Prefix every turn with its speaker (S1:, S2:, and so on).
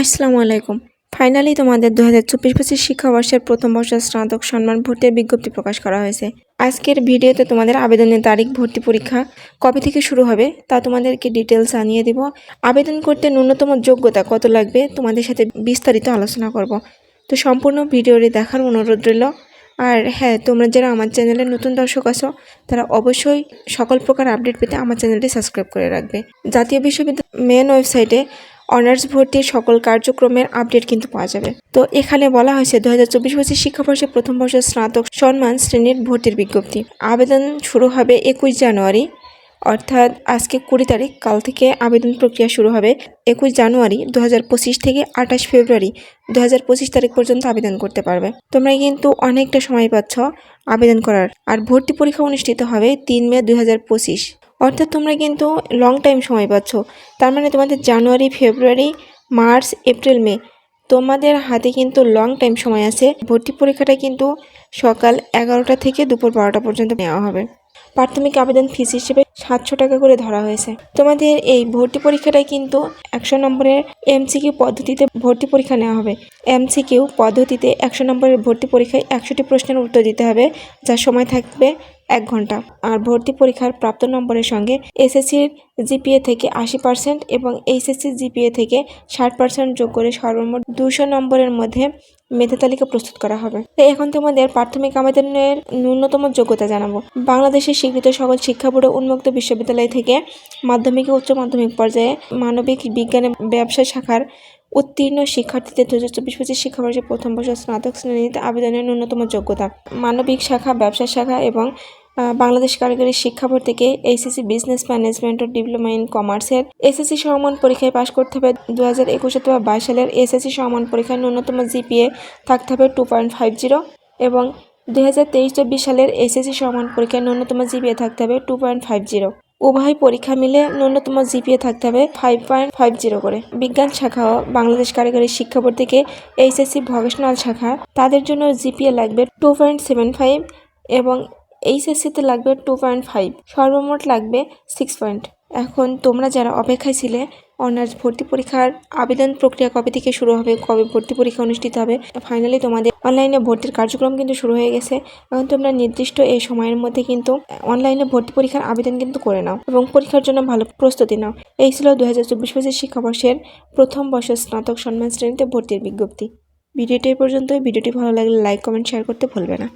S1: আসসালামু আলাইকুম। ফাইনালি তোমাদের দু হাজার চব্বিশ পঁচিশ শিক্ষাবর্ষের প্রথম বর্ষের স্নাতক সম্মান ভর্তির বিজ্ঞপ্তি প্রকাশ করা হয়েছে। আজকের ভিডিওতে তোমাদের আবেদনের তারিখ, ভর্তি পরীক্ষা কবে থেকে শুরু হবে তা তোমাদেরকে ডিটেলস জানিয়ে দিব। আবেদন করতে ন্যূনতম যোগ্যতা কত লাগবে তোমাদের সাথে বিস্তারিত আলোচনা করব। তো সম্পূর্ণ ভিডিওটি দেখার অনুরোধ রইল। আর হ্যাঁ তোমরা যারা আমার চ্যানেলে নতুন দর্শক আছো, তারা অবশ্যই সকল প্রকার আপডেট পেতে আমার চ্যানেলটি সাবস্ক্রাইব করে রাখবে। জাতীয় বিশ্ববিদ্যালয় মেন ওয়েবসাইটে অনার্স ভর্তির সকল কার্যক্রমের আপডেট কিন্তু পাওয়া যাবে। তো এখানে বলা হয়েছে দু হাজার চব্বিশ পঁচিশ শিক্ষাবর্ষে প্রথম বর্ষের স্নাতক সম্মান শ্রেণির ভর্তির বিজ্ঞপ্তি। আবেদন শুরু হবে একুশ জানুয়ারি, অর্থাৎ আজকে কুড়ি তারিখ, কাল থেকে আবেদন প্রক্রিয়া শুরু হবে একুশ জানুয়ারি দু হাজার পঁচিশ থেকে আঠাশ ফেব্রুয়ারি দু হাজার পঁচিশ তারিখ পর্যন্ত আবেদন করতে পারবে। তোমরা কিন্তু অনেকটা সময় পাচ্ছ আবেদন করার। আর ভর্তি পরীক্ষা অনুষ্ঠিত হবে তিন মে দুই হাজার পঁচিশ। অর্থাৎ তোমরা কিন্তু লং টাইম সময় পাচ্ছ। তার মানে তোমাদের জানুয়ারি ফেব্রুয়ারি মার্চ এপ্রিল মে তোমাদের হাতে কিন্তু লং টাইম সময় আছে। ভর্তি পরীক্ষাটা কিন্তু সকাল এগারোটা থেকে দুপুর বারোটা পর্যন্ত নেওয়া হবে। প্রাথমিক আবেদন ফিস হিসেবে সাতশো টাকা করে ধরা হয়েছে। তোমাদের এই ভর্তি পরীক্ষাটায় কিন্তু একশো নম্বরের এমসিকিউ পদ্ধতিতে ভর্তি পরীক্ষা নেওয়া হবে। এমসিকিউ পদ্ধতিতে একশো নম্বরের ভর্তি পরীক্ষায় একশোটি প্রশ্নের উত্তর দিতে হবে যার সময় থাকবে এক ঘণ্টা। আর ভর্তি পরীক্ষার প্রাপ্ত নম্বরের সঙ্গে এসএসসির জিপিএ থেকে আশি পার্সেন্ট এবং এইচএসসি জিপিএ থেকে ষাট পার্সেন্ট যোগ করে সর্বমোট দুশো নম্বরের মধ্যে মেধা তালিকা প্রস্তুত করা হবে। তো এখন তোমাদের প্রাথমিক আবেদনের ন্যূনতম যোগ্যতা জানাব। বাংলাদেশের স্বীকৃত সকল শিক্ষা বোর্ড উন্মুক্ত বিশ্ববিদ্যালয় থেকে মাধ্যমিক ও উচ্চ মাধ্যমিক পর্যায়ে মানবিক বিজ্ঞানে ব্যবসা শাখার উত্তীর্ণ শিক্ষার্থীদের দু হাজার চব্বিশ পঁচিশ শিক্ষাবর্ষে প্রথম বর্ষ স্নাতক শ্রেণীতে আবেদনের ন্যূনতম যোগ্যতা। মানবিক শাখা, ব্যবসা শাখা এবং বাংলাদেশ কারিগরি শিক্ষা বোর্ড থেকে এইচএসসি বিজনেস ম্যানেজমেন্ট ও ডিপ্লোমা ইন কমার্সের এসএসসি সমমান পরীক্ষায় পাশ করতে হবে। দু হাজার একুশ অথবা বাইশ সালের এসএসসি সমমান পরীক্ষায় ন্যূনতম জিপিএ থাকতে হবে টু পয়েন্ট ফাইভ জিরো এবং দুই হাজার তেইশ চব্বিশ সালের এসএসসি সমান পরীক্ষায় ন্যূনতম জিপিএ থাকতে হবে টু পয়েন্ট ফাইভ জিরো। উভয় পরীক্ষা মিলে ন্যূনতম জিপিএ থাকতে হবে ফাইভ পয়েন্ট ফাইভ জিরো করে। বিজ্ঞান শাখা ও বাংলাদেশ কারিগরি শিক্ষা বোর্ড থেকে এইচএসসি ভকেশনাল শাখা, তাদের জন্য জিপিএ লাগবে টু পয়েন্ট সেভেন ফাইভ এবং এইচএসসিতে লাগবে টু পয়েন্ট ফাইভ সর্বমোট লাগবে সিক্স পয়েন্ট এখন তোমরা যারা অপেক্ষায় ছিলে অনার্স ভর্তি পরীক্ষার আবেদন প্রক্রিয়া কবে থেকে শুরু হবে, কবে ভর্তি পরীক্ষা অনুষ্ঠিত হবে? ফাইনালি তোমাদের অনলাইনে ভর্তির কার্যক্রম কিন্তু শুরু হয়ে গেছে। এখন তোমরা নির্দিষ্ট এই সময়ের মধ্যে কিন্তু অনলাইনে ভর্তি পরীক্ষার আবেদন কিন্তু করে নাও এবং পরীক্ষার জন্য ভালো প্রস্তুতি নাও। এই ছিল দু হাজার চব্বিশ পঁচিশ শিক্ষাবর্ষের প্রথম বর্ষের স্নাতক সম্মান শ্রেণীতে ভর্তির বিজ্ঞপ্তি। ভিডিওটি এই পর্যন্তই। ভিডিওটি ভালো লাগলে লাইক কমেন্ট শেয়ার করতে ভুলবে না।